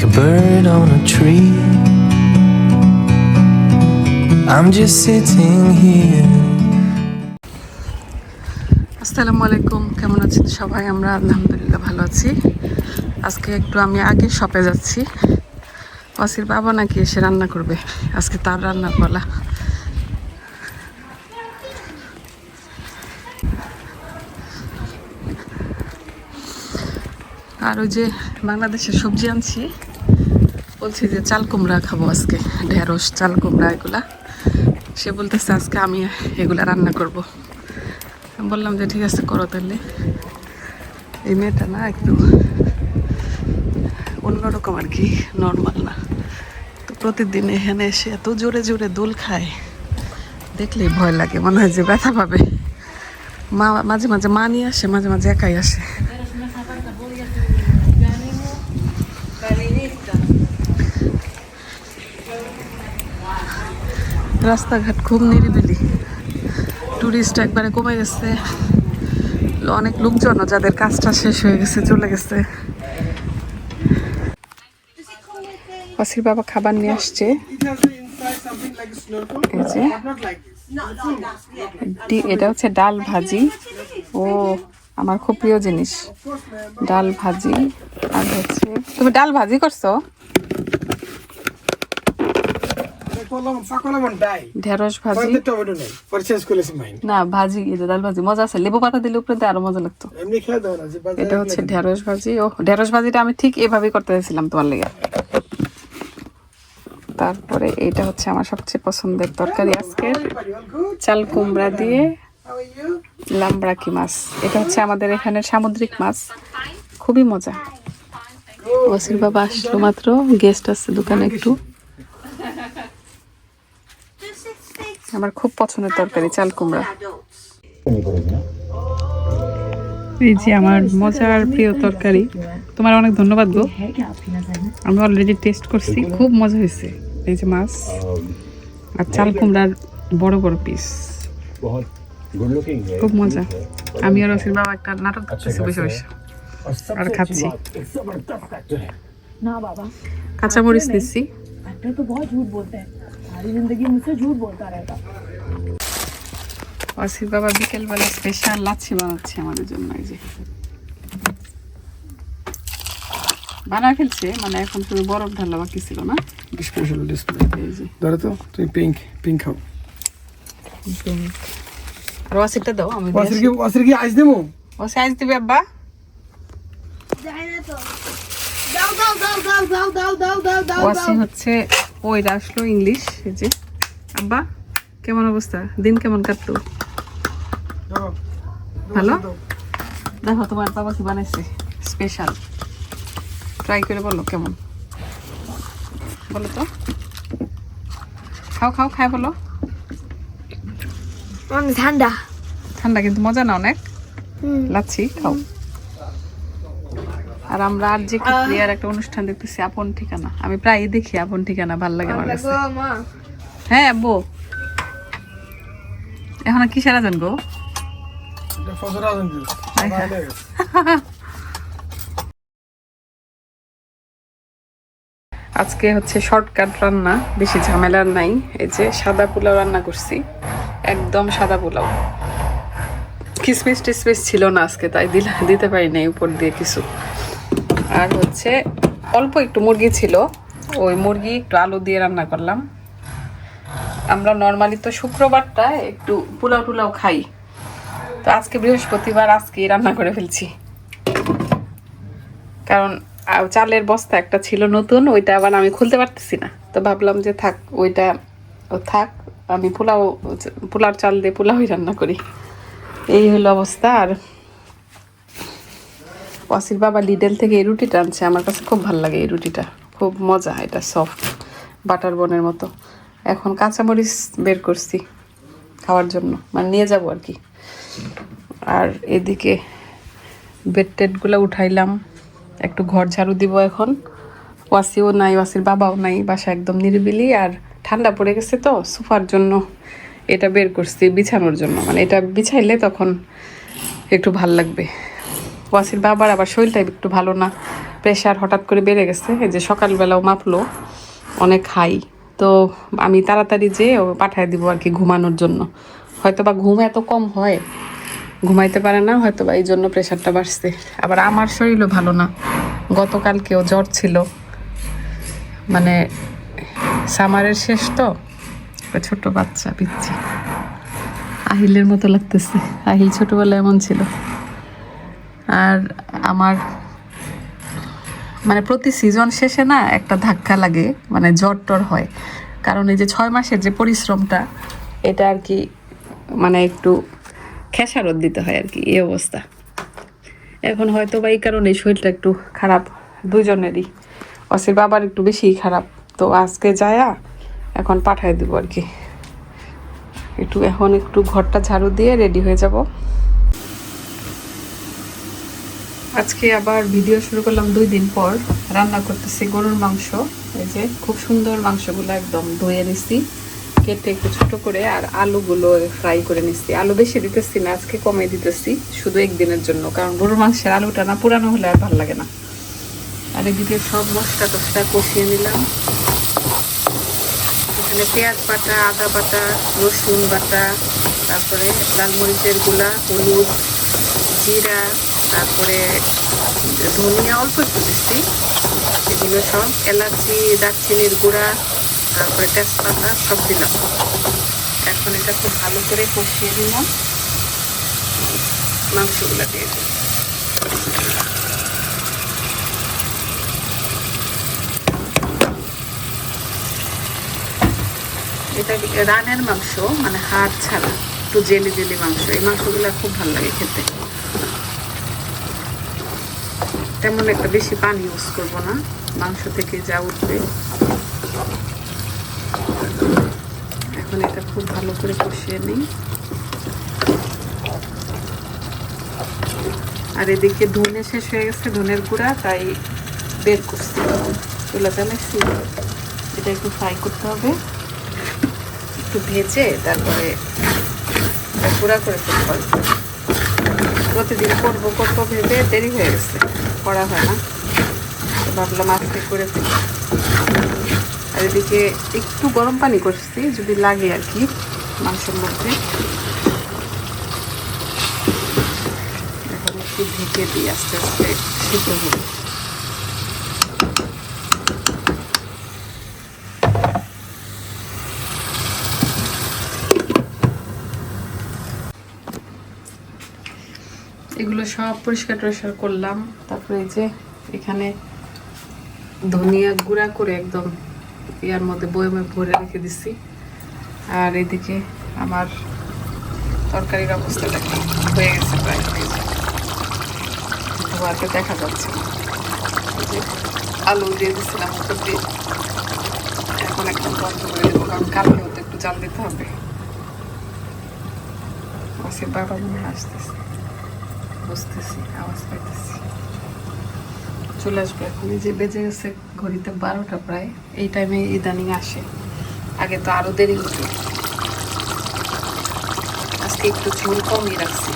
like a bird on a tree. I'm just sitting here. আসসালামু আলাইকুম, কেমন আছেন সবাই? আমরা আলহামদুলিল্লাহ ভালো আছি। আজকে একটু আমি আগে শপে যাচ্ছি। ওয়াসির বাবা নাকি এসে রান্না করবে? আজকে তার রান্নার পালা। আর ওই যে বাংলাদেশের সবজি আনছি। বলছি যে চাল কুমড়া খাব আজকে, ঢেঁড়স, চাল কুমড়া এগুলা। সে বলতেছে, আজকে আমি এগুলা রান্না করব। বললাম যে, ঠিক আছে, করো তাহলে। এই মেয়েটা না একটু অন্যরকম আর কি নর্মাল না। তো প্রতিদিন এখানে এসে এত জোরে জোরে দোল খায় দেখলেই ভয় লাগে, মনে হয় যে ব্যথা পাবে। মা, মাঝে মাঝে মা নিয়ে আসে, মাঝে মাঝে একাই আসে। রাস্তাঘাট খুব নিরিবিলি। টুরিস্ট একবারে কমে গেছে। অনেক লোকজন যাদের কাজটা শেষ হয়ে গেছে, চলে গেছে। অসির বাবা খাবার নিয়ে আসছে। এটা হচ্ছে ডাল ভাজি। ও, আমার খুব প্রিয় জিনিস। ডাল ভাজি, আর হচ্ছে, তুমি ডাল ভাজি করছ? ঢেঁড়স ভাজি। না ভাজি এই ডাল ভাজি। মজা আছে। লেবু পাতা দিলে উপরে আরও মজা লাগতো। এটা হচ্ছে ঢেঁড়স ভাজি। ও ঢেঁড়স ভাজিটা আমি ঠিক এভাবেই করতে চাইছিলাম তোমার লেগে। তারপরে এটা হচ্ছে আমার সবচেয়ে পছন্দের তরকারি আজকের। চাল কুমড়া দিয়ে লামড়াকি মাছ। এটা হচ্ছে আমাদের এখানে সামুদ্রিক মাছ। খুবই মজা। ওসির বাবা আসলো মাত্র। গেস্ট আছে দোকানে একটু। আমার খুব পছন্দের তরকারি চাল কুমড়া। এই যে আমার মজার প্রিয় তরকারি। তোমার অনেক ধন্যবাদ গো। আমি অলরেডি টেস্ট করছি খুব মজা হয়েছে। এই যে মাছ আর চাল কুমড়ার বড় বড় পিস খুব মজা। আমি আর অসির বাবা একটা নাটক দেখতেছি বসে বসে। আর খাচ্ছি। কাঁচামরিচ নিচ্ছি एक्टर तो बहुत झूठ बोलते हैं सारी जिंदगी मुझसे झूठ बोलता रहता অসির বাবা বিকেলবেলা স্পেশাল লাচ্ছি বানাচ্ছে আমাদের জন্য এই যে বানায় ফেলছে মানে এখন শুধু বরফ ঢালা বাকি ছিল না স্পেশাল ডিসপ্লে এই যে ধরো তো তুমি পিঙ্ক পিঙ্ক খাও আর ওয়াসিরটা দাও আমি ওয়াসির কি ওয়াসির কি আইস দেবো ও সাইজ দিবে আব্বা ওয়াসি হচ্ছে ওই আসলো ইংলিশ এই যে। আব্বা কেমন অবস্থা? দিন কেমন কাটলো? ভালো? দেখো তোমার বাবা কি বানাইছে? স্পেশাল ট্রাই করে বলো কেমন। বলো তো। খাও খাও খাই বলো। ঠান্ডা ঠান্ডা কিন্তু মজা না অনেক? লাচ্ছি খাও। আর আমরা আর যে প্লেয়ার একটা অনুষ্ঠান দেখতেছি আপন ঠিকানা। আমি প্রায়ই দেখি আপন ঠিকানা ভালো লাগে আমার কাছে। হ্যাঁ আব্বু। এখন আর কিসের আছেন গো? কি। আজকে হচ্ছে শর্টকাট রান্না বেশি ঝামেলার নাই। এই যে সাদা পোলাও রান্না করছি একদম সাদা পোলাও। কিসমিস টিসমিস ছিল না আজকে তাই দিলা দিতে পারি নাই উপর দিয়ে কিছু। আর হচ্ছে অল্প একটু মুরগি ছিল। ওই মুরগি একটু আলু দিয়ে রান্না করলাম। আমরা নর্মালি তো শুক্রবারটা একটু পোলাও টুলাও খাই। তো আজকে বৃহস্পতিবার, আজকেই রান্না করে ফেলছি। কারণ চালের বস্তা একটা ছিল নতুন, ওইটা আবার আমি খুলতে পারতেছি না। তো ভাবলাম যে থাক, ওইটা থাক, আমি পোলাও পোলার চাল দিয়ে পোলাওই রান্না করি। এই হলো অবস্থা, আর ওয়াসির বাবা লিডেল থেকে এই রুটিটা আনছে। আমার কাছে খুব ভালো লাগে এই রুটিটা। খুব মজা, এটা সফট বাটার বনের মতো। এখন কাঁচামরিচ বের করছি খাওয়ার জন্য। মানে নিয়ে যাব আর কি। আর এদিকে বেড টেডগুলো উঠাইলাম। একটু ঘর ঝাড়ু দিব এখন। ওয়াসিও নাই, ওয়াসির বাবাও নাই, বাসা একদম নিরিবিলি। আর ঠান্ডা পড়ে গেছে তো, সোফার জন্য এটা বের করছি বিছানোর জন্য। মানে এটা বিছাইলে তখন একটু ভালো লাগবে। ওয়াসির বাবার, আবার শরীরটা একটু ভালো না। প্রেশার হঠাৎ করে বেড়ে গেছে। এই যে সকালবেলাও মাপলো, অনেক হাই তো আমি তাড়াতাড়ি যেয়ে পাঠায় দিব আর কি ঘুমানোর জন্য। হয়তো বা ঘুম এত কম হয়, ঘুমাইতে পারে না হয়তো বা এই জন্য প্রেশারটা বাড়ছে। আবার আমার শরীরও ভালো না। গতকালকেও জ্বর ছিল। মানে সামারের শেষ তো ছোট বাচ্চা পিচ্ছি। আহিলের মতো লাগতেছে। আহিল ছোটবেলায় এমন ছিল। আর আমার মানে প্রতি সিজন শেষে না একটা ধাক্কা লাগে মানে জ্বর টর হয়। কারণ এই যে ছয় মাসের যে পরিশ্রমটা, এটা আর কি মানে একটু খেসারত দিতে হয় আর কি, এই অবস্থা। এখন হয়তো বা এই কারণে শরীরটা একটু খারাপ দুজনেরই। অসির বাবার একটু বেশিই খারাপ। তো আজকে যায়া এখন পাঠায় দেবো আর কি। একটু এখন একটু ঘরটা ঝাড়ু দিয়ে রেডি হয়ে যাব। আজকে আবার ভিডিও শুরু করলাম দুই দিন পর। রান্না করতেছি গরুর মাংস। এই যে খুব সুন্দর মাংসগুলো একদম ধুয়ে নিচ্ছি কেটে একটু ছোটো করে আর আলুগুলো ফ্রাই করে নিচ্ছি আলু বেশি দিতেছি না, আজকে কমে দিতেছি, শুধু একদিনের জন্য। কারণ গরুর মাংসের আলুটা না পুরানো হলে আর ভালো লাগে না। আর এদিকে সব মশলা টসলা কষিয়ে নিলাম। এখানে পেঁয়াজ বাটা, আদা বাটা, রসুন বাটা, তারপরে লাল মরিচের গুঁড়া, হলুদ, জিরা তারপরে ধনিয়া, অল্প একটু দিচ্ছি এগুলো সব এলাচি, দারচিনির গুঁড়া, তারপরে তেজপাতা, সব দিলাম। এখন এটা খুব ভালো করে কষিয়ে দিলাম মাংসগুলো দিয়ে দিলাম। এটা রানের মাংস? মানে হাড় ছাড়া। একটু জেলি জেলি মাংস। এই মাংসগুলো খুব ভালো লাগে খেতে। তেমন একটা বেশি পানি ইউজ করব না। মাংস থেকে যা উঠবে। এখন এটা খুব ভালো করে কষিয়ে নিই। আর এদিকে ধনে শেষ হয়ে গেছে, ধনের গুঁড়া, তাই বের করছি। চুলা চালাইছি এটা একটু ফ্রাই করতে হবে। একটু ভেজে তারপরে গুঁড়া করে প্রতিদিন করব করব ভেবে দেরি হয়ে গেছে। করা হয় না। ভাবলাম আজকে করে ফেলি। আর এদিকে একটু গরম পানি করছি, যদি লাগে আর কি, মাংসের মধ্যে। এখন একটু ঢেকে দিই, আস্তে আস্তে সিদ্ধ হবে এগুলো সব পরিষ্কার টরিষ্কার করলাম। তারপরে এই যে এখানে ধনিয়া গুঁড়া করে একদম ইয়ার মধ্যে বয়মে ভরে রেখে দিছি। আর এদিকে আমার তরকারির অবস্থা দেখো হয়ে গেছে প্রায়। দেখা যাচ্ছে আলু দিয়ে দিচ্ছিলাম এখন একদম বন্ধ করে দেবো, কারণ কালকে হতে একটু জাল দিতে হবে। বাবা মনে আসতেছে। বুঝতেছি আওয়াজ পাইতেছি। চলে আসবে এখন। যে বেজে গেছে ঘড়িতে বারোটা প্রায় এই টাইমে ইদানিং আসে। আগে তো আরও দেরি হতো। আজকে একটু ঝোল কমই রাখছি।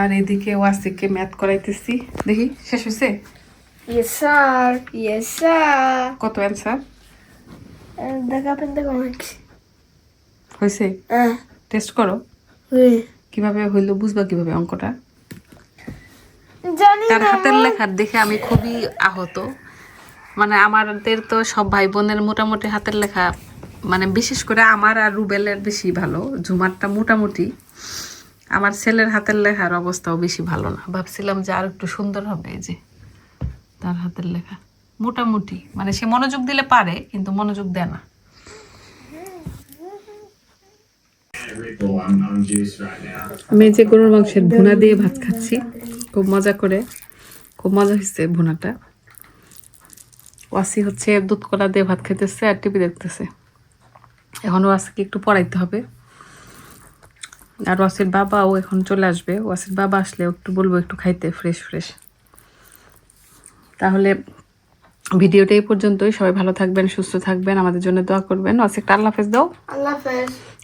আর এদিকে ওয়াসিককে ম্যাথ করাইতেছি। দেখি শেষ হয়েছে Yes, sir. Yes, sir. কত অ্যান্সার a pouco eu হয়েছে Ah, টেস্ট করো. কীভাবে হইল বুঝবা কীভাবে অঙ্কটা? তার হাতের লেখার দেখে আমি খুবই আহত। মানে আমাদের তো সব ভাই বোনের মোটামুটি হাতের লেখা মানে বিশেষ করে আমার আর রুবেলের বেশি ভালো ঝুমারটা মোটামুটি। আমার ছেলের হাতের লেখার অবস্থাও বেশি ভালো না। ভাবছিলাম যে আর একটু সুন্দর হবে এই যে তার হাতের লেখা। মোটামুটি মানে সে মনোযোগ দিলে পারে কিন্তু মনোযোগ দেয় না। আমি যে গরুর মাংসের ভুনা দিয়ে ভাত খাচ্ছি। খুব মজা করে। খুব মজা হয়েছে ভুনাটা। ওয়াসি হচ্ছে দুধ কলা দিয়ে ভাত খেতেছে আর টিভি দেখতেছে। এখন ওয়াসিকে একটু পড়াইতে হবে। আর ওয়াসির বাবাও এখন চলে আসবে। ওয়াসির বাবা আসলে একটু বলব একটু খাইতে ফ্রেশ ফ্রেশ তাহলে ভিডিওটা এই পর্যন্তই। সবাই ভালো থাকবেন সুস্থ থাকবেন। আমাদের জন্য দোয়া করবেন। ওয়াসি একটা আল্লাহ হাফেজ দাও। আল্লাহ হাফেজ।